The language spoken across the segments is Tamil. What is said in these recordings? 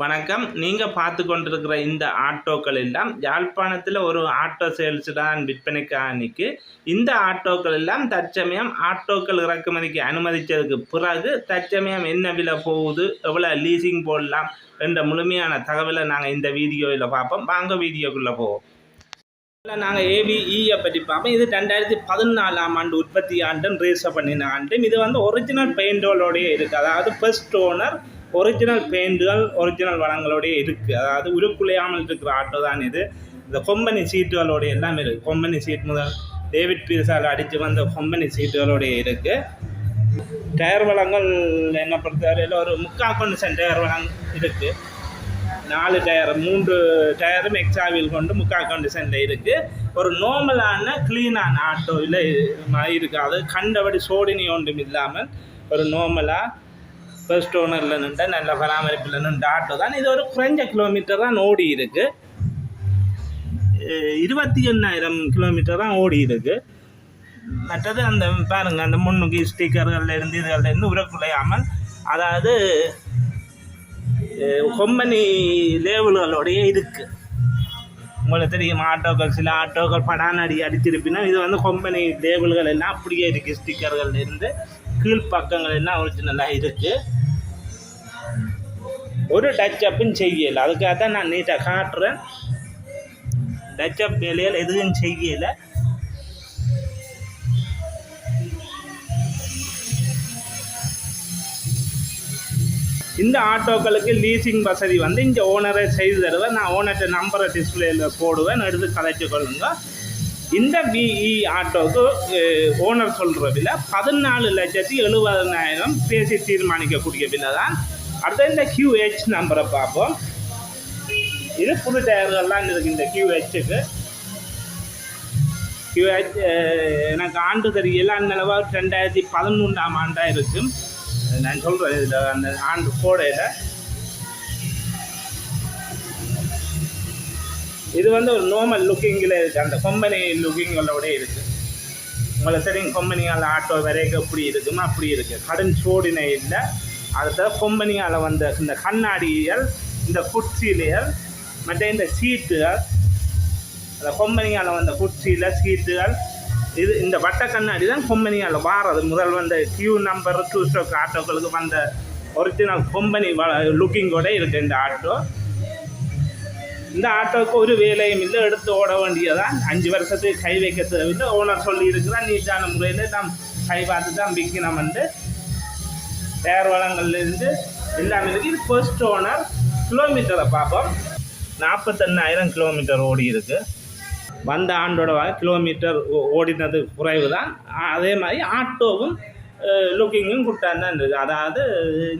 வணக்கம். நீங்கள் பார்த்து கொண்டிருக்கிற இந்த ஆட்டோக்கள் எல்லாம் யாழ்ப்பாணத்தில் ஒரு ஆட்டோ சேல்ஸ் தான் விற்பனைக்கு அன்னைக்கு இந்த ஆட்டோக்கள் எல்லாம் தற்சமயம் ஆட்டோக்கள் இறக்குமதிக்கு அனுமதித்ததுக்கு பிறகு தற்சமயம் என்ன விலை போகுது? எவ்வளோ லீசிங் போடலாம் என்ற முழுமையான தகவலை நாங்கள் இந்த வீடியோவில் பார்ப்போம். வாங்க வீடியோக்குள்ளே போவோம். நாங்கள் ஏபிஇயை பற்றி பார்ப்போம். இது ரெண்டாயிரத்தி பதினாலாம் ஆண்டு உற்பத்தி ஆண்டும் ரீசர் பண்ணின ஆண்டும். இது வந்து ஒரிஜினல் பெயிண்டோலோடைய இருக்குது அதாவது ஃபர்ஸ்ட் ஓனர் ஒரிஜினல் பெயிண்டுகள் ஒரிஜினல் வளங்களோடய இருக்குது அதாவது உருக்குலையாமல் இருக்கிற ஆட்டோ தான் இது. இந்த கொம்பனி சீட்டுகளோடைய எல்லாமே இருக்குது கொம்பனி சீட் முதல் டேவிட் பீர்ஸால் அடித்து வந்த கொம்பனி சீட்டுகளோடைய இருக்குது டயர் வளங்கள் என்ன பொறுத்தவரையில் ஒரு முக்கால் கொண்டு டயர் வளம் இருக்குது நாலு டயர் மூன்று டயரும் எக்ஸாவில் கொண்டு முக்கா கண்டிஷனில் இருக்குது ஒரு நார்மலான க்ளீனான ஆட்டோவில் இருக்குது அது கண்டபடி சோடினி ஒன்றும் இல்லாமல் ஒரு நார்மலாக ஃபர்ஸ்ட் ஓனரில் நின்று நல்ல பராமரிப்பில் நின்று ஆட்டோ தான். இது ஒரு குறைஞ்ச கிலோமீட்டர் தான் ஓடி இருக்குது இருபத்தி எண்ணாயிரம் கிலோமீட்டர் தான் ஓடி இருக்குது மற்றது அந்த பாருங்க அந்த முன்னுக்கு ஸ்டிக்கர்கள் இருந்து இதுகளில் இருந்து உரக்குலையாமல் அதாவது கொம்பனி லேபிள்களோடைய இருக்குது உங்களுக்கு தெரியும் ஆட்டோக்கள் சில ஆட்டோக்கள் படானடி அடித்திருப்பினா இது வந்து கொம்பனி லேபிள்கள் எல்லாம் அப்படியே இருக்குது ஸ்டிக்கர்கள் இருந்து. கீழ்ப்பக்கங்கள் எல்லாம் ஒரிஜினலாக இருக்குது ஒரு டச் அப்பும் செய்யலை. அதுக்காக தான் நான் நீட்டாக காட்டுறேன். டச் அப் வேலையில் எதுவும் செய்யலை. இந்த ஆட்டோக்களுக்கு லீசிங் வசதி வந்து இங்கே ஓனரை செய்து தருவேன் நான் ஓனர்கிட்ட நம்பரை டிஸ்பிளேயில் போடுவேன். எடுத்து கலைச்சு கொள்ளுங்க. இந்த பிஇ ஆட்டோக்கு ஓனர் சொல்கிற விலை பதினாலு லட்சத்தி எழுபதனாயிரம் பேசி தீர்மானிக்கக்கூடிய விலை தான். அடுத்து இந்த கியூஹெச் நம்பரை பார்ப்போம். இது புது டயர்கள்லாம் இருக்குது இந்த கியூஹெச்சுக்கு கியூஹெச் எனக்கு ஆண்டு தெரியல அந்த அளவாக ரெண்டாயிரத்தி பதிமூன்றாம் ஆண்டாக இருக்கும் நான் சொல்கிறேன் இதில் அந்த ஆண்டு கோடையில். இது வந்து ஒரு நார்மல் லுக்கிங்கில் இருக்குது அந்த கொம்பனி லுக்கிங்களோட இருக்குது உங்களை சரிங்க கொம்பனியால் ஆட்டோ வரைக்கும் எப்படி இருக்குமோ? அப்படி இருக்குது கடன் சோடினை இல்லை. அடுத்த கொம்பனியால் வந்த இந்த கண்ணாடியல் இந்த குர்ச்சிலைகள் மற்ற இந்த சீட்டுகள் அந்த கொம்பனியால் வந்த குர்ச்சியில் சீட்டுகள் இது இந்த வட்ட கண்ணாடி தான் கொம்பனியால் வாரது. முதல் வந்த கியூ நம்பர் டூ ஸ்டோக் ஆட்டோக்களுக்கு வந்த ஒரிஜினல் கொம்பனி லுக்கிங்கோட இருக்குது இந்த ஆட்டோ இந்த ஆட்டோவுக்கு ஒரு வேலையும் இல்லை எடுத்து ஓட வேண்டியதான் அஞ்சு வருஷத்துக்கு கை வைக்க தேவையில்லை ஓனர் சொல்லியிருக்கிறான் நீட்டான முறையில் நாம் கை பார்த்து தான் விற்கணும்னு டயர் வளங்கள்லேருந்து எல்லாமே இருக்குது இது ஃபர்ஸ்ட் ஓனர் கிலோமீட்டரை பார்ப்போம். நாற்பத்தெண்ணாயிரம் கிலோமீட்டர் ஓடி இருக்குது வந்த ஆண்டோட கிலோமீட்டர் ஓ- ஓடினது குறைவு தான் அதே மாதிரி ஆட்டோவும் லுக்கிங்கும் குட்டான் தான் இருக்குது அதாவது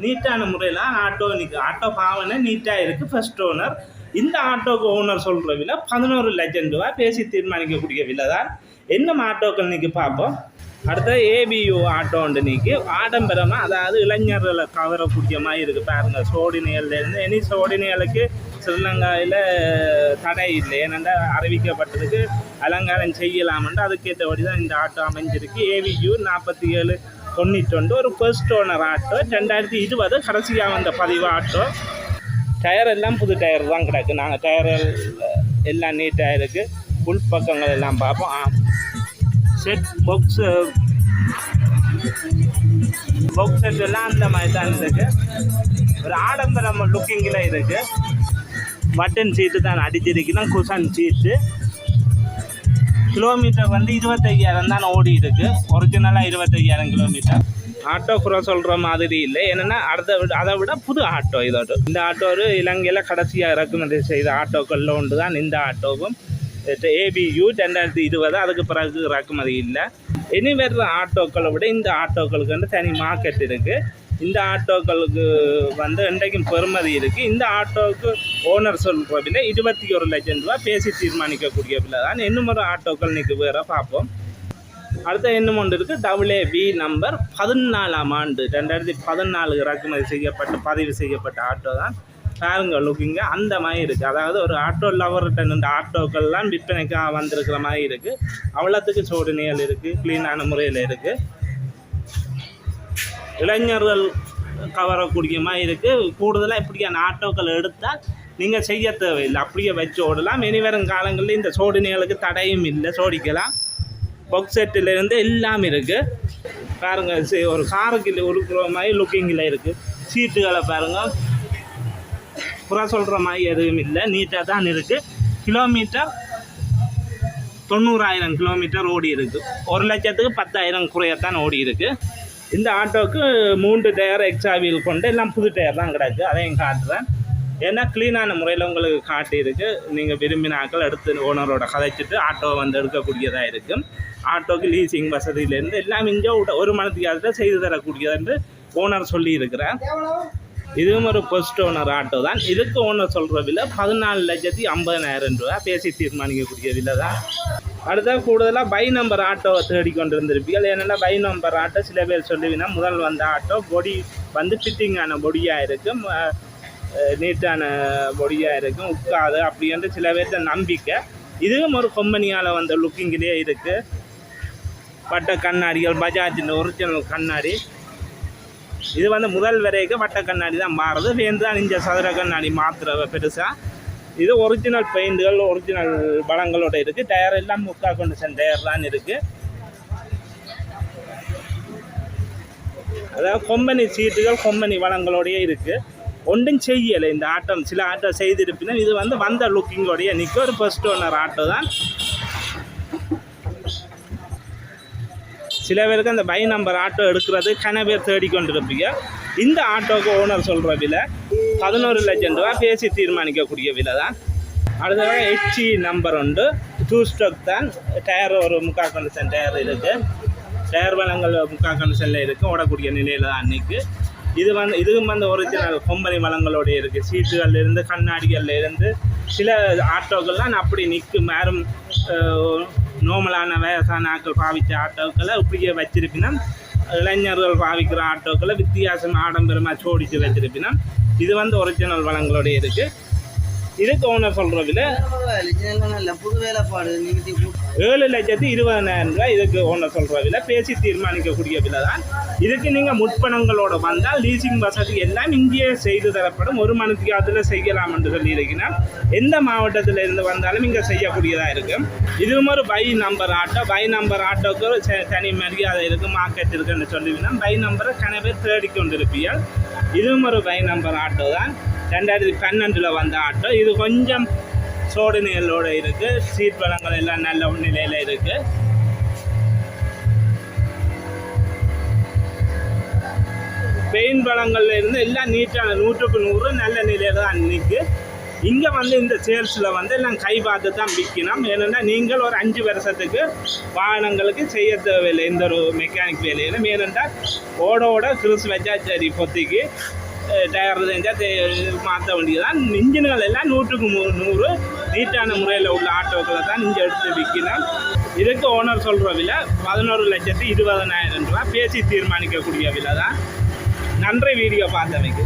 நீட்டான முறையில் ஆட்டோ நிற்கு ஆட்டோ பாவனை நீட்டாக இருக்குது ஃபஸ்ட் ஓனர் இந்த ஆட்டோக்கு ஓனர் சொல்கிற விலை பதினோரு லட்சம் ரூபா பேசி தீர்மானிக்கக்கூடிய விலை தான் என்ன ஆட்டோக்கள் நிற்கி பார்ப்போம். அடுத்த ஏபியு ஆட்டோண்டு நீக்கி ஆடம்பரமாக அதாவது இளைஞர்களை கவரக்கூடிய மாதிரி இருக்குது பாருங்கள் சோடினியல்லேருந்து இனி சோடினியலுக்கு ஸ்ரீலங்காவில் தடை இல்லை. ஏனென்றா அறிவிக்கப்பட்டதுக்கு அலங்காரம் செய்யலாம்னு அதுக்கேற்றபடி தான் இந்த ஆட்டோ அமைஞ்சிருக்கு. ஏவியூ நாற்பத்தி ஏழு தொண்ணூற்றொண்டு ஒரு ஃபர்ஸ்ட் ஓனர் ஆட்டோ ரெண்டாயிரத்தி இருபது கடைசியாக வந்த பதிவு ஆட்டோ டயர் எல்லாம் புது டயர் தான் கிடக்கு. நாங்கள் டயர் எல்லாம் நீட்டாக இருக்குது உள் பக்கங்கள் எல்லாம் பார்ப்போம். ஆ. செட் பாக்ஸு பாக்ஸ் செட் எல்லாம் அந்த மாதிரி தான் இருக்குது ஒரு ஆடம்பரம் லுக்கிங்கில் இருக்குது பட்டன் சீட்டு தான் அடிச்சிருக்கலாம் குஷன் சீட்டு கிலோமீட்டர் வந்து இருபத்தையாயிரம் தான் ஓடி இருக்குது ஒரிஜினலாக இருபத்தையாயிரம் கிலோமீட்டர் ஆட்டோ குறை சொல்கிற மாதிரி இல்லை. என்னென்னா அடுத்த விட அதை விட புது ஆட்டோ இதோட இந்த ஆட்டோ ஒரு இலங்கையில் கடைசியாக இறக்குமதி செய்த ஆட்டோக்களில் ஒன்று தான் இந்த ஆட்டோவும். ஏபியு ரெண்டாயிரத்தி இருபது அதுக்கு பிறகு இறக்குமதி இல்லை. இனி வர்ற ஆட்டோக்களை விட இந்த ஆட்டோக்களுக்கு வந்து தனி மார்க்கெட் இருக்குது இந்த ஆட்டோக்களுக்கு வந்து இன்றைக்கும் பெறுமதி இருக்குது இந்த ஆட்டோவுக்கு ஓனர் சொல்கிற விலை இருபத்தி ஒரு லட்சம் ரூபா பேசி தீர்மானிக்கக்கூடிய விலை தான் இன்னும் ஒரு ஆட்டோக்கள் இன்னைக்கு வேற பார்ப்போம். அடுத்த இன்னும் ஒன்று இருக்குது டபுள்ஏ வி நம்பர் பதினாலாம் ஆண்டு. ரெண்டாயிரத்தி பதினாலு இறக்குமதி செய்யப்பட்ட பதிவு செய்யப்பட்ட ஆட்டோ தான். பாருங்கள் லுக்கிங்க அந்த மாதிரி இருக்குது அதாவது ஒரு ஆட்டோ லவர்கிட்ட இந்த ஆட்டோக்கள்லாம் விற்பனைக்காக வந்திருக்கிற மாதிரி இருக்குது அவ்வளோத்துக்கு சோதனைகள் இருக்குது க்ளீனான முறையில் இருக்குது இளைஞர்கள் கவரக்கூடிய மாதிரி இருக்குது கூடுதலாக இப்படியான ஆட்டோக்கள் எடுத்தால் நீங்கள் செய்ய தேவையில்லை. அப்படியே வச்சு ஓடலாம். இனி வரும் காலங்களில் இந்த சோடினைகளுக்கு தடையும் இல்லை. சோடிக்கலாம். பாக்ஸ் செட்டிலேருந்து எல்லாம் இருக்குது பாருங்கள் சி- ஒரு காருக்கு உருக்குற மாதிரி லுக்கிங்கில் இருக்குது சீட்டுகளை பாருங்கள் புறா சொல்கிற மாதிரி எதுவும் இல்லை. நீட்டாக தான் இருக்குது கிலோமீட்டர் தொண்ணூறாயிரம் கிலோமீட்டர் ஓடி இருக்கு. ஒரு லட்சத்துக்கு பத்தாயிரம் குறையத்தான் ஓடி இருக்குது இந்த ஆட்டோவுக்கு மூன்று டயர் எக்ஸ்ட்ரா வீல் கொண்டு எல்லாம் புது டயர் தான் கிடக்கு. அதையும் காட்டுறேன். ஏன்னா க்ளீனான முறையில் உங்களுக்கு காட்டியிருக்கு. நீங்கள் விரும்பினாக்கள் எடுத்து ஓனரோட கதைச்சிட்டு ஆட்டோவை வந்து எடுக்கக்கூடியதாக இருக்குது ஆட்டோக்கு லீசிங் வசதியிலேருந்து எல்லாம் இங்கே ஒரு- ஒரு மணத்துக்கு செய்து தரக்கூடியது என்று ஓனர் சொல்லி இருக்கிறார் இதுவும் ஒரு ஃபர்ஸ்ட் ஓனர் ஆட்டோ தான். இதுக்கு ஓனர் சொல்கிற விலை பதினாலு லட்சத்தி ஐம்பதனாயிரம் ரூபா பேசி தீர்மானிக்கக்கூடிய விலை தான். அடுத்தா கூடுதலாக பை நம்பர் ஆட்டோவை தேடிக்கொண்டு இருந்திருப்பீர்கள் ஏன்னா பை நம்பர் ஆட்டோ சில பேர் சொல்லுவீங்கன்னா முதல் வந்த ஆட்டோ பொடி வந்து ஃபிட்டிங்கான பொடியாக இருக்கும் நீட்டான பொடியாக இருக்கும் உட்காது அப்படின்ற சில பேர்த்த நம்பிக்கை. இதுவும் ஒரு கம்பெனியால் வந்த லுக்கிங்கிலே இருக்குது வட்ட கண்ணாடிகள் பஜாஜின் ஒரிஜினல் கண்ணாடி. இது வந்து முதல் வரைக்கும் வட்ட கண்ணாடி தான் மாறுது. வேந்து தான் சதுர கண்ணாடி மாத்திர பெருசாக இது ஒரிஜினல் பெயிண்டுகள் ஒரிஜினல் பலங்களோட இருக்குது டயர் எல்லாம் முக்கா கண்டிஷன் டயர் தான் இருக்குது அதாவது கொம்பனி சீட்டுகள் கொம்பனி வளங்களோடையே இருக்குது ஒன்றும் செய்யலை இந்த ஆட்டம். சில ஆட்டோ செய்திருப்பினும் இது வந்து வந்த லுக்கிங்கோடைய நிற்க ஒரு ஃபர்ஸ்ட் ஓனர் ஆட்டோ தான். சில பேருக்கு அந்த பை நம்பர் ஆட்டோ எடுக்கிறது கன பேர் தேடிக்கொண்டிருப்பீங்க. இந்த ஆட்டோக்கு ஓனர் சொல்கிற விலை பதினோரு லட்சம் ரூபா பேசி தீர்மானிக்கக்கூடிய விலை தான். அடுத்ததாக ஹெச்சி நம்பர் உண்டு. டூ ஸ்டோக் தான். டயர் ஒரு முக்கால் கண்டிஷன் டயர் இருக்குது டயர் வளங்கள் முக்கால் கண்டிஷனில் இருக்குது ஓடக்கூடிய நிலையில் தான் அன்றைக்கு இது வந்து இதுவும் வந்து ஒரிஜினல் கொம்பனி வளங்களோட இருக்குது சீட்டுகள் இருந்து கண்ணாடிகள்ல இருந்து சில ஆட்டோக்கள்லாம் அப்படி நிற்கும். யாரும் நோமலான வயசான ஆட்கள் பாவித்த ஆட்டோக்களை இப்படியே வச்சிருப்பினா இளைஞர்கள் பாவிக்கிற ஆட்டோக்களை வித்தியாசம் ஆடம்பரமாக சோடித்து வச்சிருப்பினா இது வந்து ஒரிஜினல் வளங்களோட இருக்குது இதுக்கு ஓனர் சொல்கிற விலை புது வேலைப்பாடு ஏழு லட்சத்தி இருபதனாயிரம் ரூபாய் இதுக்கு ஓனர் சொல்கிற விலை பேசி தீர்மானிக்கக்கூடிய விலை தான் இதுக்கு நீங்கள் முற்பணங்களோட வந்தால் லீசிங் வசதி எல்லாம் இங்கேயே செய்து தரப்படும். ஒரு மணிக்கு அதில் செய்யலாம் என்று சொல்லியிருக்கிறார். எந்த மாவட்டத்தில் இருந்து வந்தாலும் இங்கே செய்யக்கூடியதாக இருக்கும். இதுவும் ஒரு பை நம்பர் ஆட்டோ பை நம்பர் ஆட்டோக்கு ஒரு ச- தனி மரியாதை இருக்குது மார்க்கெட் இருக்குன்னு சொல்லிவினா பை நம்பரை கன பேர் தேடிக்கொண்டிருப்பீர்கள் இதுவும் ஒரு பை நம்பர் ஆட்டோ தான். ரெண்டாயிரத்தி பன்னெண்டில் வந்த ஆட்டோ இது கொஞ்சம் சோடு நிழலோட இருக்குது சீட் பழங்கள் எல்லாம் நல்ல நிலையில் இருக்குது பெயின் பழங்கள்ல இருந்து எல்லாம் நீட்டான நூற்றுக்கு நூறு நல்ல நிலையில் தான் நிற்கு இங்கே வந்து இந்த சேல்ஸில் வந்து எல்லாம் கை பார்த்து தான் விற்கணும். ஏன்னா நீங்கள் ஒரு அஞ்சு வருஷத்துக்கு வாகனங்களுக்கு செய்ய தேவையில்லை. எந்த ஒரு மெக்கானிக் வேலையிலும். ஏனென்றால் ஓட ஓட கிறிஸ் வச்சா சரி பொத்திக்கு டயர் செஞ்சால் மாற்ற வேண்டியதுதான். இன்ஜின்கள் எல்லாம் நூற்றுக்கு நூறு நூறு. நீட்டான முறையில் உள்ள ஆட்டோக்களை தான் இங்கே எடுத்து விற்கணும் இதுக்கு ஓனர் சொல்கிற விலை பதினோரு லட்சத்து இருபதனாயிரம் ரூபா. பேசி தீர்மானிக்கக்கூடிய விலை தான் நன்றி வீடியோ பார்த்தமைக்கு.